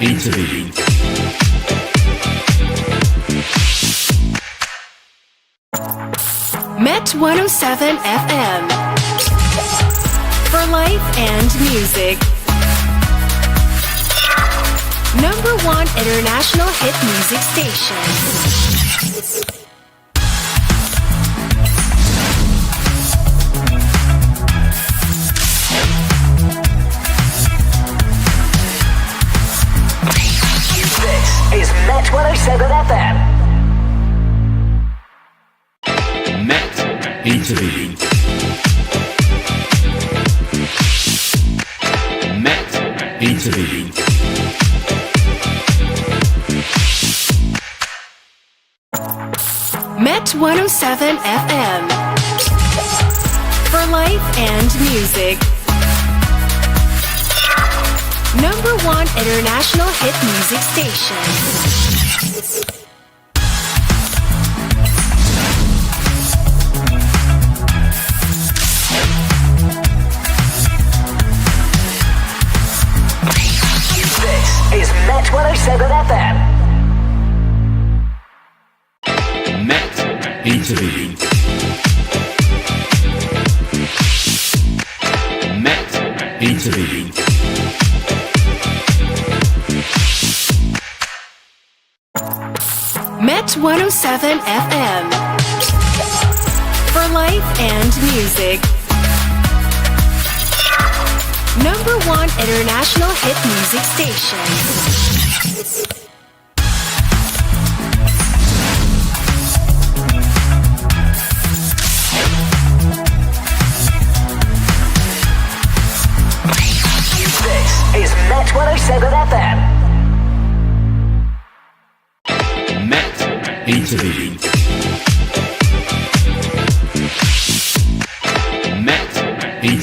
Intervene. Met 107 FM. For life and music. Number one international hit music station. This is Met 107 FM. Met. Intervene. Met. Intervene. Met 107 FM. For life and music. Number one international hit music station. Music. Number one international hit music station. This is Met 107 FM. Met. Intervene.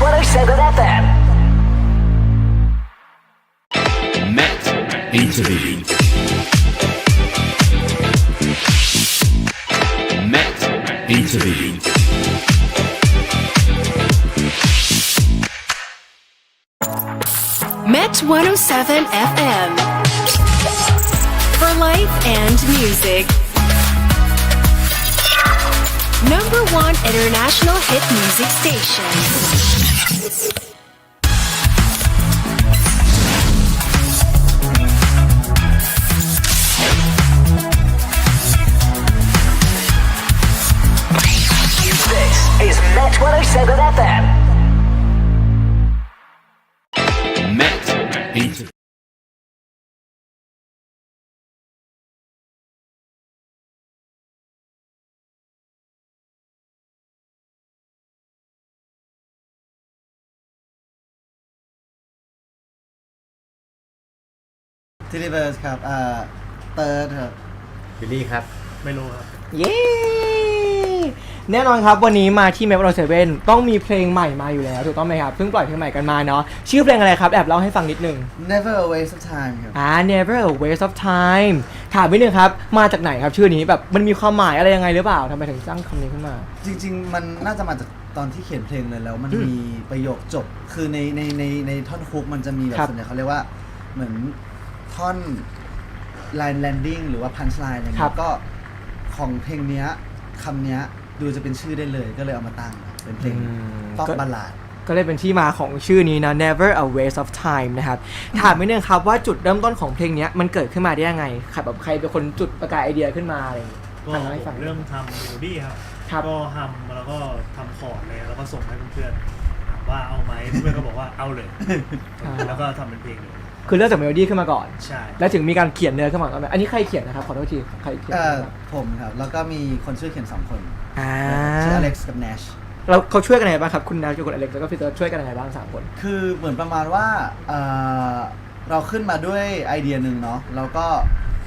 107 FM. Met. Intervene. Met. Intervene. Met 107 FM. For life and music. One international hit music station. This is Met 107 FM. ทิลิเวิร์สครับอ่าเติร์ดครับ บิลลี่ครับ ไม่รู้ครับ เย้แน่นอนครับวันนี้มาที่ m a p 1 7ต้องมีเพลงใหม่มาอยู่แล้วถูกต้องไหมครับเพิ่งปล่อยเพลงใหม่กันมาเนาะชื่อเพลงอะไรครับ แอบเล่าให้ฟังนิดนึง Never a waste of time ครับ อ่า Never a waste of time ถามนิดนึงครับ มาจากไหนครับชื่อนี้แบบมันมีความหมายอะไรยังไงหรือเปล่าทำไมถึงตั้งคำนี้ขึ้นมา จริง ๆ มันน่าจะมาจากตอนที่เขียนเพลงเลยแล้ว มันอืมมีประโยคจบ คือในในในในท่อนฮุกมันจะมีแบบครับ ส่วนใหญ่เขาเรียกว่าเหมือน ท่อน line landing หรือว่า punch line อะไรครัเงี้บ ยก็ของเพลงเนี้ยคำเนี้ยดูจะเป็นชื่อได้เลยก็เลยเอามาตั้งครับเป็นเพลงป๊อปก็บัลลาด ก็เลยเป็นที่มาของชื่อนี้นะ Never a waste of time นะครับ ถามนิดนึงครับว่าจุดเริ่มต้นของเพลงเนี้ยมันเกิดขึ้นมาได้ยังไงใครแบบใครเป็นคนจุดประกายไอเดียขึ้นมาอะไรอย่างงี้ก็อะเล่าให้ผฟังมเริ่มทำเมโลดี้ครับ ครับก็ทำแล้วก็ทำคอร์ดเลย แล้วก็ส่งให้เพื่อนๆถามว่าเอาไหม เพื่อนก็บอกว่าเอาเลยแล้วก็ทำเป็นเพลงเลย คือเริ่มจากเมโลดี้ขึ้นมาก่อน ใช่แล้วถึงมีการเขียนเนื้อขึ้นมาก่อนไหมอันนี้ใครเขียนนะครับขอโทษทีใครเขียนเอ่อนะครับผมครับ แล้วก็มีคนช่วยเขียนสองคนอ่าชื่ออเล็กซ์กับเนช เราเขาช่วยกันยังไงบ้างครับคุณแนวกับคุณอเล็กซ์แล้วก็พี่เติร์ดช่วยกันยังไงบ้างสามคน คือเหมือนประมาณว่าเอ่อเราขึ้นมาด้วยไอเดียหนึ่งเนาะแล้วก็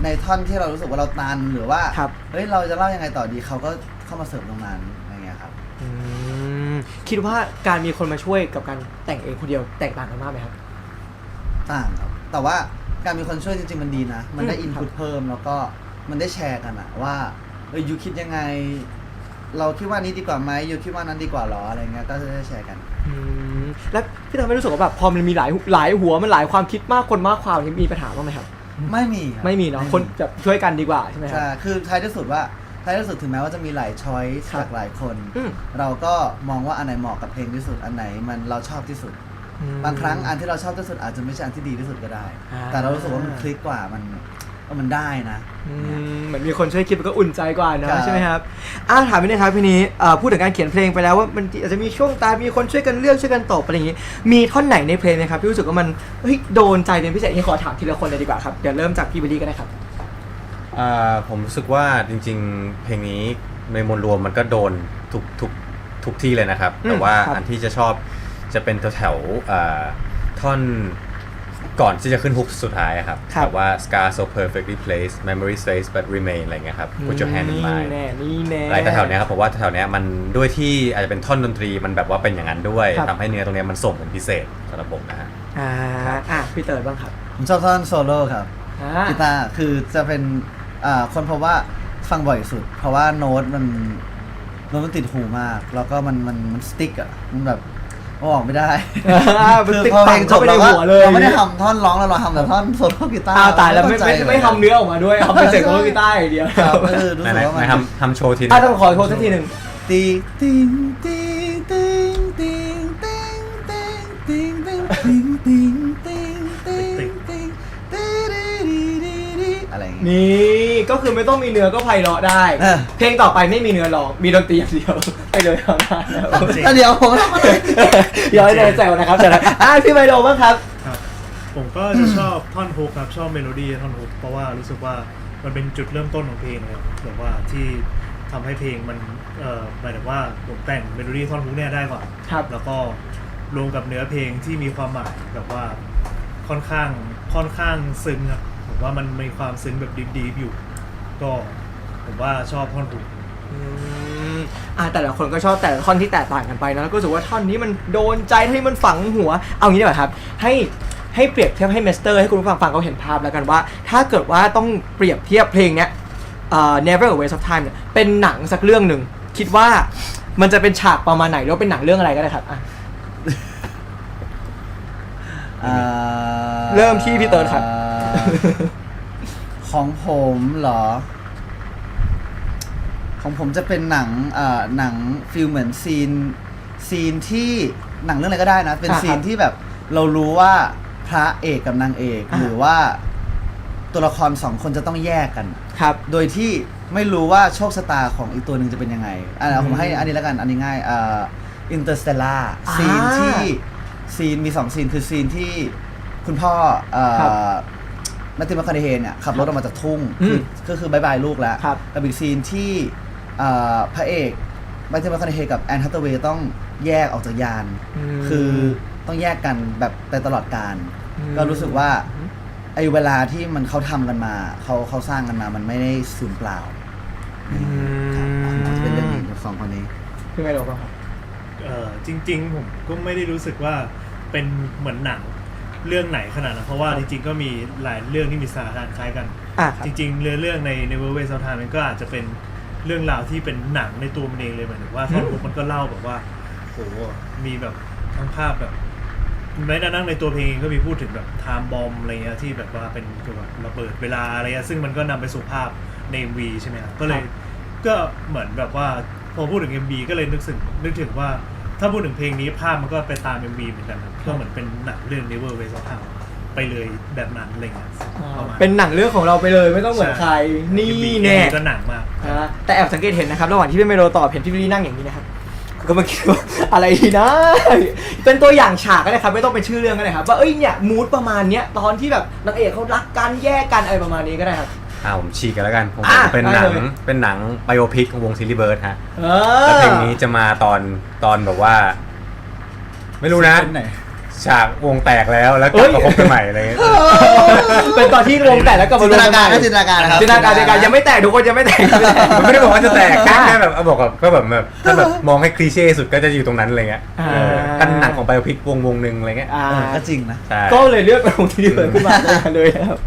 ในท่อนที่เรารู้สึกว่าเราตันหรือว่าครับ เฮ้ยเราจะเล่ายังไงต่อดีเขาก็เข้ามาเสริมตรงนั้นอะไรเงี้ยครับ อืมคิดว่าการมีคนมาช่วยกับการแต่งเองคนเดียวแตกต่างกันมากไหมครับ ต่างครับ แต่ว่าการมีคนช่วยจริง ๆ มันดีนะ มันได้อืมอินครัพุบตเพิ่มแล้วก็มันได้แชร์กันอะว่าเออยูคิดยังไง เราคิดว่านี้ดีกว่าไหมยูคิดว่านั้นดีกว่าหรออะไรเงี้ยก็จะได้แชร์กัน อืมแล้วพี่เติร์ดไม่รู้สึกว่าแบบพอมันมีหลายหลายหัวมันหลายความคิดมากคนมากความนี่มีปัญหาบ้างไหมครับ ไม่มีครับไม่มีเนาะคนแบบช่วยกันดีกว่าใช่ไหมครับ ใช่คือท้ายที่สุดว่าท้ายที่สุดถึงแม้ว่าจะมีหลายช้อยส์ครับจากหลายคน อืม เราก็มองว่าอันไหนเหมาะกับเพลงที่สุดอันไหนมันเราชอบที่สุดอืม บางครั้งอันที่เราชอบที่สุดอาจจะไม่ใช่อันที่ดีที่สุดก็ได้ อ่า แต่เรารู้สึกว่ามันคลิกกว่ามันเออมันได้นะ อืมเหมือนมีคนช่วยคิดมันก็อุ่นใจกว่าครันะบ ใช่ไหมครับอ้าถามไปนะครับพี่นี้เอ่อพูดถึงการเขียนเพลงไปแล้วว่ามันอาจจะมีช่วงตายมีคนช่วยกันเลือกช่วยกันตอบอะไรอย่างนี้ มีท่อนไหนในเพลงไหมครับที่รู้สึกว่ามันเฮ้ยโดนใจเป็นพิเศษที่ขอถามทีละคนเลยดีกว่าครับเดี๋ยวเริ่มจากพี่บิลลี่ก็ได้ครับ อ่าผมรู้สึกว่าจริงๆ เพลงนี้ในมวลรวมมันก็โดนทุกทุกทุกที่เลยนะครับ อืมแต่ว่าครับอันที่จะชอบ จะเป็นแถวๆอ่าท่อนก่อนที่จะขึ้นฮุกสุดท้ายอะครับครับ แบบว่า scar so perfectly placed memory stays but remain อะไรเงี้ยครับ put your hand in นี่ mine แน่นี่แน่ อะไรแถวๆเนี้ยครับผมว่าแถวๆเนี้ยมันด้วยที่อาจจะเป็นท่อนดนตรีมันแบบว่าเป็นอย่างนั้นด้วยครับ ทำให้เนื้อตรงเนี้ยมันส่งเป็นพิเศษสำหรับผมนะฮะ อ่าอะพี่เติร์ดบ้างครับผมชอบท่อนโซโล่ครับ อ่า กีตาร์คือจะเป็นอ่าคนพบว่าฟังบ่อยสุด เพราะว่าโน้ตมันโน้ตมันติดหูมาก แล้วก็มันมันมันสติ๊กอะมันแบบ เอาออกไม่ได้อ่ามันคือติดพอเพลงจบฝังเราเข้าไปในก็หัวเลยเราไม่ได้ทำท่อนร้องแล้วเราทำแต่ท่อนโซโล่กีตาร์อ้าวตายแล้วไม่เข้าไม่ใจไม่ทำเนื้อออกมาด้วยเอาเป็นเสียงของกีตาร์อย่างเดียวครับก็คือรู้ไหสึนกว่าๆไหมันนทำทำโชว์ทีนึอะงต้องขอโทษสักทีหนึ่งตีติงติงติงติงติงติงติงติงติงติงติงติงติงติงติงอะไรอย่างเงี้ยนี่ ก็คือไม่ต้องมีเนื้อก็ไพเราะได้ เออ เพลงต่อไปไม่มีเนื้อร้อง มีดนตรีอย่างเดียว ไปเลยครับแล้วอะเดี๋ยวผมทำอะไรย้อยเลยแซวนะครับแต่ละอะพี่ไมโลบ้างครับ ครับผมก็จะชอบท่อนฮุกครับชอบเมโลดี้ท่อนฮุกเพราะว่ารู้สึกว่ามันเป็นจุดเริ่มต้นของเพลงเลยครับแบบว่าที่ทำให้เพลงมันเอ่อหมายถึงว่าผมแต่งเมโลดี้ท่อนฮุกเนี่ยได้ก่อนครับ แล้วก็รวมกับเนื้อเพลงที่มีความหมายแบบว่าค่อนข้างค่อนข้างซึ้งครับผมว่ามันมีความซึ้งแบบดีฟๆอยู่ ก็ผมว่าชอบท่อนฮุก อืมอะแต่ละคนก็ชอบแต่ละท่อนที่แตกต่างกันไปนะแล้วก็รู้สึกว่าท่อนนี้มันโดนใจให้มันฝังหัว เอางี้ดีกว่าครับ ให้ให้เปรียบเทียบให้เมสเตอร์ให้คุณผู้ฟังฟังเขาเห็นภาพแล้วกันว่า ถ้าเกิดว่าต้องเปรียบเทียบเพลงเนี้ยเอ่อ Never a Waste of Time เนี่ยเป็นหนังสักเรื่องหนึ่งคิดว่ามันจะเป็นฉากประมาณไหนแล้วเป็นหนังเรื่องอะไรก็ได้ครับอะ อ่าเริ่มที่พี่เติร์ดครับ ของผมเหรอ ของผมจะเป็นหนังอ่าหนังฟิลเหมือนซีน ซีนที่หนังเรื่องอะไรก็ได้นะ เป็นอ่าครับซีนที่แบบเรารู้ว่าพระเอกกับนางเอก อ่า หรือว่าตัวละครสองคนจะต้องแยกกัน ครับ โดยที่ไม่รู้ว่าโชคชะตาของอีกตัวหนึ่งจะเป็นยังไงอ่าผมให้อันนี้แล้วกัน อันนี้ง่ายอ่าอินเตอร์สเตลล่าอ่าซีนที่ซีนมีสองซีนคือซีนที่คุณพ่อเอ่ครับ อมาติมาคาเดเฮนเนี่ยขับรถออกมาจากทุ่งอืคือมก็คือบายบายลูกแล้วครับ กับอีกซีนที่เอ่อพระเอกมาติมาคาเดเฮกับแอนฮัตเตอร์เวย์ต้องแยกออกจากยานมคือต้องแยกกันแบบไปตลอดการอืมก็รู้สึกว่าไอ้เวลาที่มันเขาทำกันมาเขาเขาสร้างกันมา มันไม่ได้สูญเปล่าอืมครับเป็นเรื่องนี้สองคนนี้พี่ไมโลบ้างครับ เอ่อจริง ๆ ผมก็ไม่ได้รู้สึกว่าเป็นเหมือนหนัง เรื่องไหนขนาดนั้นเพราะว่าครับจริงๆก็มีหลายเรื่องที่มีสถานการณ์คล้ายกัน อะครับ จริงๆเรื่องเรื่องใน Never Waste of Time มันก็อาจจะเป็นเรื่องราวที่เป็นหนังในตัวมันเองเลยหมายถึงว่าท่อนฮุกมันก็เล่าแบบว่าโหมีแบบทั้งภาพแบบแม้กระทั่งในตัวเพลงเองก็มีพูดถึงแบบไทม์บอมอะไรเงี้ยที่แบบว่าเป็นเกี่ยวกับระเบิดเวลาอะไรเงี้ยซึ่งมันก็นำไปสู่ภาพใน MV ใช่ไหมครับก็เลย ก็เหมือนแบบว่าพอพูดถึง MV ก็เลยนึกถึงนึกถึงว่า ถ้าพูดถึงเพลงนี้ภาพมันก็ไปตาม MV เหมือนกันนะก็เหมือนเป็นหนังเรื่อง Never Waste of Time ไปเลยแบบนั้นอะไรเงี้ยประมาณ เป็นหนังเรื่องของเราไปเลยไม่ต้องเหมือนใคร นี่ MV แน่ก็หนังมากอ่าแต่แอบสังเกตเห็นนะครับระหว่างที่พี่ไมโลตอบเห็นพี่วิลลี่นั่งอย่างนี้นะครับก็มาคิดว่า อะไรดีนะ เป็นตัวอย่างฉากก็ได้ครับ ไม่ต้องเป็นชื่อเรื่องก็ได้ครับว่าเอ้ยเนี่ยมูดประมาณเนี้ยตอนที่แบบนางเอกเขารักกันแยกกันอะไรประมาณนี้ก็ได้ครับ อ่าผมฉีกกันแล้วกันผมอะเป็นหนังได้เลย เป็นหนังไบโอพิกของวงซิลิเบิร์ดฮะเอแล้วอเพลงนี้จะมาตอนตอนแบบว่า ไม่รู้นะเป็นไหน ฉากวงแตกแล้วแล้วกลับมาพบกันใหม่อะไรเงี้ยเป็นตอนที่วงแตกแล้วก็มาจินรตวมนากันการก็จินตนาการนะครับจินตนาการจินตนาการยังไม่แตกทุกคนยังไม่แตกยังไม่แตกมันไม่ได้บอกว่าจะแตกแค่อะแค่แบบเอาบอกกับก็แบบแบบถ้าแบบมองให้คลีเช่สุดก็จะอยู่ตรงนั้นอะไรเงี้ยอ่า เออกันหนังของไบโอพิกวงวงหนึ่งอะไรเงี้ยอ่าเออก็จริงนะ ใช่ก็เลยเลือกเป็นวงที่ดีเบิร์ดขึ้นมาเลยนะครับ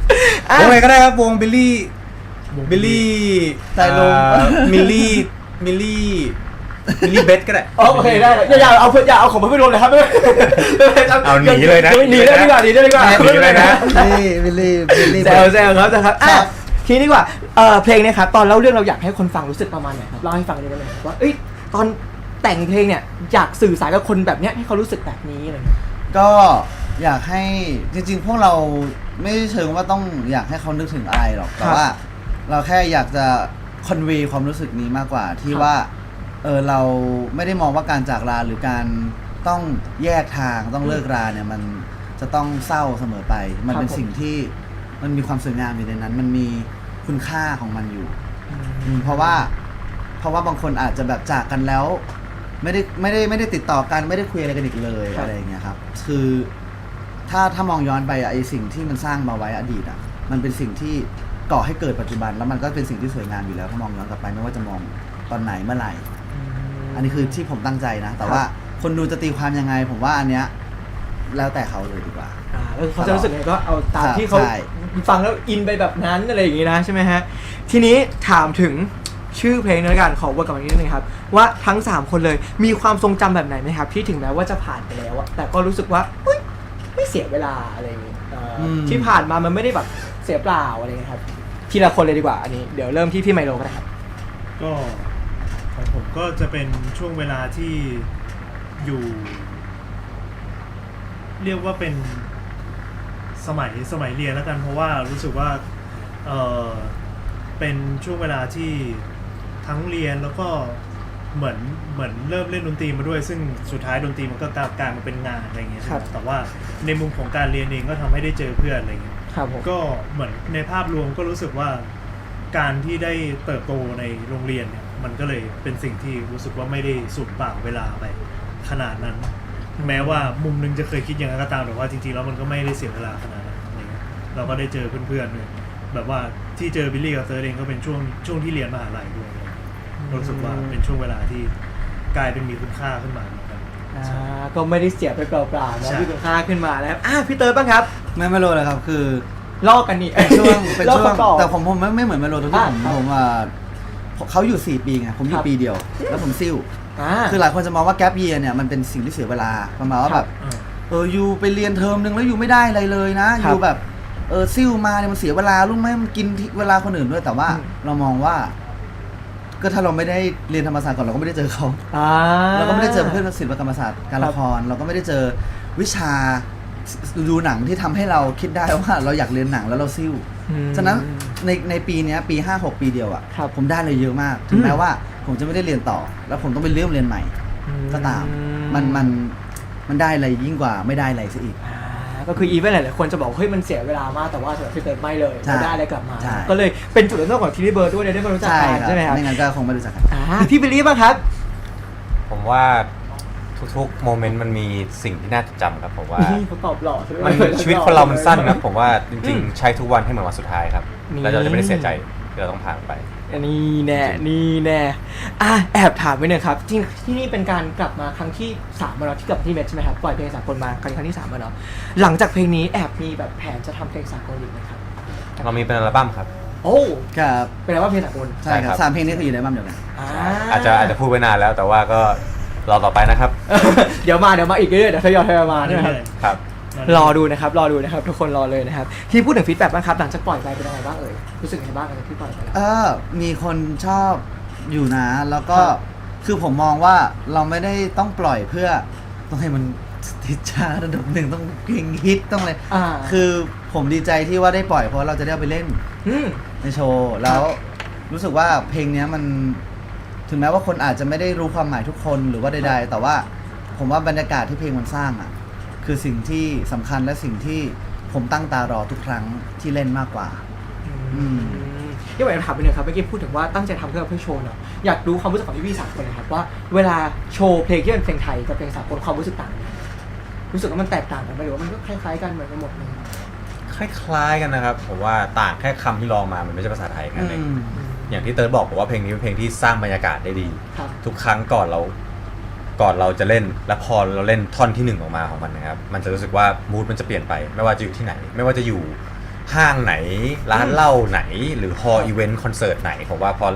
อะ วงอะไรก็ได้ครับวงบิลลี่บิลลี่แต่ลงเอ่อมิลลี่มิลลี่ มิลลี่เบสก็ได้ โอเคได้เลยอย่าอย่าเอาเพื่อนอย่าเอาของมาไม่รวมเลยครับไม่ไม่ไม่ครับเอาหนีเลยนะหนีเลยดีกว่าหนีเลยดีกว่าหนีเลยนะนี่วิลลี่วิลลี่แซวแซวครับนะครับอะครับทีนี้ดีกว่าเอ่อเพลงเนะครับตอนเล่าเรื่องเราอยากให้คนฟังรู้สึกประมาณไหนครับเล่าให้ฟังได้ไหมครับว่าเอ้ยตอนแต่งเพลงเนี่ยอยากสื่อสารกับคนแบบเนี้ยให้เขารู้สึกแบบนี้อะไรเงี้ยก็อยากให้จริง ๆ พวกเราไม่เชิงว่าต้องอยากให้เขานึกถึงอะไรหรอกแต่ว่า เราแค่อยากจะคอนเวย์ความรู้สึกนี้มากกว่าที่ครับว่า เออเราไม่ได้มองว่าการจากลาหรือการต้องแยกทางต้องเลิกราเนี่ยมันจะต้องเศร้าเสมอไป มันเป็นครับผมสิ่งที่มันมีความสวยงามอยู่ในนั้น มันมีคุณค่าของมันอยู่อืมเพราะว่าเพราะว่าบางคนอาจจะแบบจากกันแล้ว ไม่ได้ไม่ได้ไม่ได้ติดต่อกันไม่ได้คุยอะไรกันอีกเลยครับ อะไรอย่างเงี้ยครับ คือถ้าถ้ามองย้อนไปอะไอสิ่งที่มันสร้างมาไว้อดีตอะมันเป็นสิ่งที่ก่อให้เกิดปัจจุบัน แล้วมันก็เป็นสิ่งที่สวยงามอยู่แล้วถ้ามองย้อนกลับไปไม่ว่าจะมองตอนไหนเมื่อไหร่ อันนี้คือที่ผมตั้งใจนะ แต่ว่าคนดูจะตีความยังไง ผมว่าอันเนี้ยแล้วแต่เขาเลยดีกว่า อ่าแล้วเขาจะรู้สึกไงก็เอาตามครับที่เขาใช่ ฟังแล้วอินไปแบบนั้นอะไรอย่างงี้นะใช่ไหมฮะ ทีนี้ถามถึงชื่อเพลงในการขอวนกลับมานิดนึงครับ ว่าทั้ง 3 คนเลยมีความทรงจำแบบไหนไหมครับ ที่ถึงแม้ว่าจะผ่านไปแล้วอะแต่ก็รู้สึกว่าเฮ้ยไม่เสียเวลาอะไรอย่างงี้เอ่ออม ที่ผ่านมามันไม่ได้แบบเสียเปล่าอะไรอย่างเงี้ยครับทีละคนเลยดีกว่าอันนี้เดี๋ยวเริ่มที่พี่ไมโลก็ได้ครับก็ ของผมก็จะเป็นช่วงเวลาที่อยู่ เรียกว่าเป็นสมัยสมัยเรียนแล้วกัน เพราะว่ารู้สึกว่าเออเป็นช่วงเวลาที่ทั้งเรียนแล้วก็เหมือนเหมือนเริ่มเล่นดนตรีมาด้วย ซึ่งสุดท้ายดนตรีมันก็กลายกลายมาเป็นงานอะไรอย่างเงี้ยครับ แต่ว่าในมุมของการเรียนเองก็ทำให้ได้เจอเพื่อนอะไรอย่างเงี้ยครับผมก็เหมือนในภาพรวมก็รู้สึกว่าการที่ได้เติบโตในโรงเรียนเนี่ย มันก็เลยเป็นสิ่งที่รู้สึกว่าไม่ได้สูญเปล่าเวลาไปขนาดนั้น แม้ว่ามุมหนึงจะเคยคิดอย่างนั้นก็ตามแต่ว่าจริงๆแล้วมันก็ไม่ได้เสียเวลาขนาดนั้นอะไรเงี้ยเราก็ได้เจอเพื่อนๆด้วยแบบว่าที่เจอบิลลี่กับเตอร์เองก็เป็นช่วงช่วงที่เรียนมหาลัยด้วยอะไรเงี้ยรู้สึกว่าเป็นช่วงเวลาที่กลายเป็นมีคุณค่าขึ้นมาเหมือนกันอ่าก็ไม่ได้เสียไปเปล่าๆเนาะใช่มีคุณค่าขึ้นมาแล้วอะพี่เติร์ดบ้างครับไม่ไม่รู้เลยครับคือลอกกันนี่เป็นช่วงเป็นลอกช่วงคำตอบแต่ผมผมไม่ไม่เหมือนเมโลตรงที่อะผมครับผมอ่า เขาอยู่สี่ปีไงผมอครัยู่บปีเดียว แล้วผมซิ่วอ่าคือหลายคนจะมองว่าแก p เยียเนี่ยมันเป็นสิ่งที่เสียเวลาประมาณว่าครัแบบบเออเอออยู่ไปเรียนเทอมนึงแล้วอยู่ไม่ได้อะไรเลยนะ คอรับยู่แบบเออซิ่วมาเนี่ยมันเสียเวลารู้ไหมมันกินที่เวลาคนอื่นด้วยแต่ว่าอืม เรามองว่า ก็ถ้าเราไม่ได้เรียนธรรมศาสตร์ก่อนเราก็ไม่ได้เจอเขา อ่า เราก็ไม่ได้เจอเพื่อนศิลปกรรมศาสตร์การละคร เราก็ไม่ได้เจอวิชาดูหนังที่ทำให้เราคิดได้ว่าเราอยากเรียนหนังแล้วเราซิ่ว อืม ฉะนั้น ในในปีเนี้ยปี 5 6 ปีเดียวอะครับผมได้เลยเยอะมาก ถึงอืมแม้ว่าผมจะไม่ได้เรียนต่อ แล้วผมต้องไปเริ่มเรียนใหม่ก็ตามมันมันมันได้อะไรยิ่งกว่าไม่ได้อะไรซะอีกอ่าก็คืออีเวนต์หลายๆคนจะบอกเฮ้ยมันเสียเวลามากแต่ว่าสำหรับพี่เติร์ดไม่เลยใช่ไม่ได้อะไรกลับมา ใช่ ก็เลยเป็นจุดเริ่มต้นของทีรีเบิร์ดด้วยในเรื่องการรู้จักใช่กันครับใช่ไหมครับไม่งั้นก็คงไม่รู้จักกัน อ่าพี่บิลลี่บ้างครับ ผมว่า ทุกๆโมเมนต์มันมีสิ่งที่น่าจดจำครับผมว่า นี่เขาตอบหล่อใช่ไหมมันชีวิตคนเรามันสั้นนะผมว่าจริงๆ ใช้ทุกวันให้เหมือนวันสุดท้ายครับนี่ แล้วเราจะไม่ได้เสียใจที่เราต้องผ่านไปอันนี้แน่นี่แน่อะแอบถามไปหนึ่งครับที่ที่นี่เป็นการกลับมาครั้งที่สามแล้วเนาะที่กลับมาที่เมทใช่ไหมครับปล่อยเพลงสากลมาครั้งที่สามแล้วเนาะหลังจากเพลงนี้แอบมีแบบแผนจะทำเพลงสากลอีกไหมครับ เรามีเป็นอัลบั้มครับ โอ้ครับเป็นอะไรว่าเพลงสากลใช่คใช่ครัรับบ สามเพลงนี้คืออยู่ในอัลบั้มเดียวกันอ่าอาจจะอาจจะพูดไว้นานแล้วแต่ว่าก็ รอต่อไปนะครับ เดี๋ยวมาเดี๋ยวมาอีกเรื่อยๆเดี๋ยวทยอยทยอยมาใช่ไหมครับเรื่อยครับๆรอดูนะครับ รอดูนะครับ ทุกคนรอเลยนะครับ ที่พูดถึงฟีดแบ็กบ้างครับ หลังจากปล่อยไปเป็นยังไงบ้างเอ่ย รู้สึกยังไงบ้างหลังจากที่ปล่อยไปแล้ว เออมีคนชอบอยู่นะ แล้วก็ครับ คือผมมองว่าเราไม่ได้ต้องปล่อยเพื่อ ต้องให้มันติดชาร์ตอันดับหนึ่งต้องเพลงฮิตต้องเลยอ่าคือผมดีใจที่ว่าได้ปล่อยเพราะเราจะได้เอาไปเล่นอืมในโชว์ แล้วรู้สึกว่าเพลงเนี้ยมัน ถึงแม้ว่าคนอาจจะไม่ได้รู้ความหมายทุกคนหรือว่าใดๆ แต่ว่าผมว่าบรรยากาศที่เพลงมันสร้างอะ คือสิ่งที่สำคัญและสิ่งที่ผมตั้งตารอทุกครั้งที่เล่นมากกว่า อืมที่อยากจะถามไปหนึ่งครับเมื่อกี้พูดถึงว่าตั้งใจทำเพื่อเพื่อโชว์เนาะอยากรู้ความรู้สึกของพี่พี่ๆสามคนนะครับว่าเวลาโชว์เพลงที่เป็นเพลงไทยกับเพลงสากลความรู้สึกต่างกันไหมรู้สึกว่ามันแตกต่างกันไหมหรือว่ามันก็คล้ายๆกันเหมือนกันหมดเลย คล้ายๆกันนะครับผมว่าต่างแค่คำที่ลองมามันไม่ใช่ภาษาไทยแค่นั้นเอง อ ย่างที่เติร์ดบอกผมว่าเพลงนี้เป็นเพลงที่สร้างบรรยากาศได้ดี ครับ ทุกครั้งก่อนเราก่อนเราจะเล่นและพอเราเล่นท่อนที่หนึ่งออกมาของมันนะครับมันจะรู้สึกว่ามูดมันจะเปลี่ยนไป ไม่ว่าจะอยู่ที่ไหน ไม่ว่าจะอยู่ห้างไหน ร้านเหล้าไหน หรือฮอลล์อีเวนต์คอนเสิร์ตไหนผมว่าพอ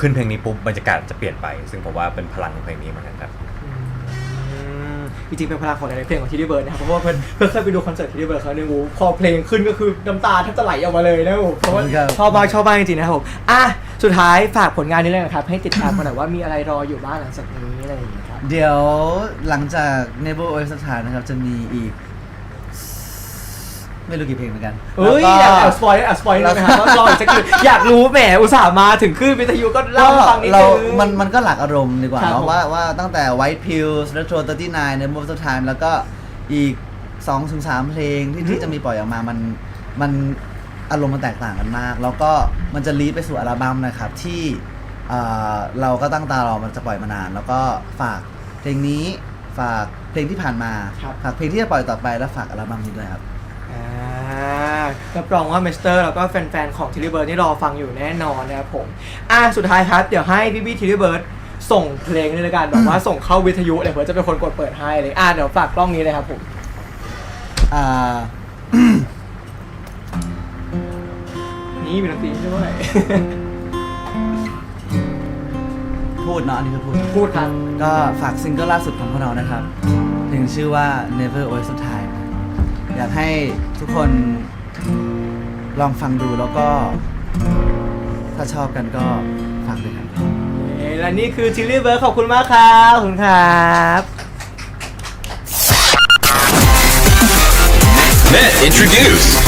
ขึ้นเพลงนี้ปุ๊บบรรยากาศจะเปลี่ยนไป ซึ่งผมว่าเป็นพลังของเพลงนี้เหมือนกันครับ จริงๆเป็นพลังของในเพลงของทีดีเบิร์ดนะครับเพราะว่าเพื่อนเพื่อนเคยไปดูคอนเสิร์ตทีดีเบิร์ดครั้งหนึงโอ้โหพอเพลงขึ้นก็คือน้ำตาแทบจะไหลออกมาเลยนะครับผมเพราะว่าครับ ชอบมากชอบมากจริงๆนะครับผมอะสุดท้ายฝากผลงานนี้เลยนะครับให้ติดตามกันหน่อยว่ามีอะไรรออยู่บ้างหลังจากนี้อะไรอย่างเงี้ยครับ เดี๋ยวหลังจาก Never Always s t a r นะครับ จะมีอีก ไม่รู้กี่เพลงเหมือนกันเฮ้ยแล้วแอบก็แอบสปอยแอบสปอยเลยนะครับว่ารออีกสักทีอยากรู้แหมอุตส่าห์มาถึงขึ้นวิทยุก็เล่าให้ฟังนิดเรานึงมันมันก็หลักอารมณ์ดีกว่าครับเนาะผมว่าว่าตั้งแต่ White Pills Retro 39 Never Always s t a r แล้วก็อีก2-3ถึง3เพลงที่ที่จะมีปล่อยออกมามันมันอารมณ์มันแตกต่างกันมาก แล้วก็มันจะลีดไปสู่อัลบั้มนะครับที่เอ่อเราก็ตั้งตารอมันจะปล่อยมานาน แล้วก็ฝากเพลงนี้ฝากเพลงที่ผ่านมาครับฝากเพลงที่จะปล่อยต่อไปแล้วฝากอัลบั้มนี้ด้วยครับอ่ารับรองว่าเมสเตอร์แล้วก็แฟนๆของทิล l เบิร์ดนี่รอฟังอยู่แน่นอนนะครับผมอะสุดท้ายครับ เดี๋ยวให้พี่พี่ทิล l เบิร์ดส่งเพลงในรายการแบบว่าส่งเข้าวิทยุเลยเพื่อจะเป็นคนกดเปิดให้เลยอะเดี๋ยวฝากกล้องนี้เลยครับผมอ่า นี่มีดนตรีด้วยพูดเนาะอันนี้คือพูด พูดครับ ก็ฝากซิงเกิลล่าสุดของพวกเรานะครับเพลงชื่อว่า Never Always on Time อยากให้ทุกคน ลองฟังดูแล้วก็ ถ้าชอบกันก็ฝากด้วยครับและนี่คือทิล l เบิร์ดขอบคุณมากครับขอบคุณครับ Met Introduce.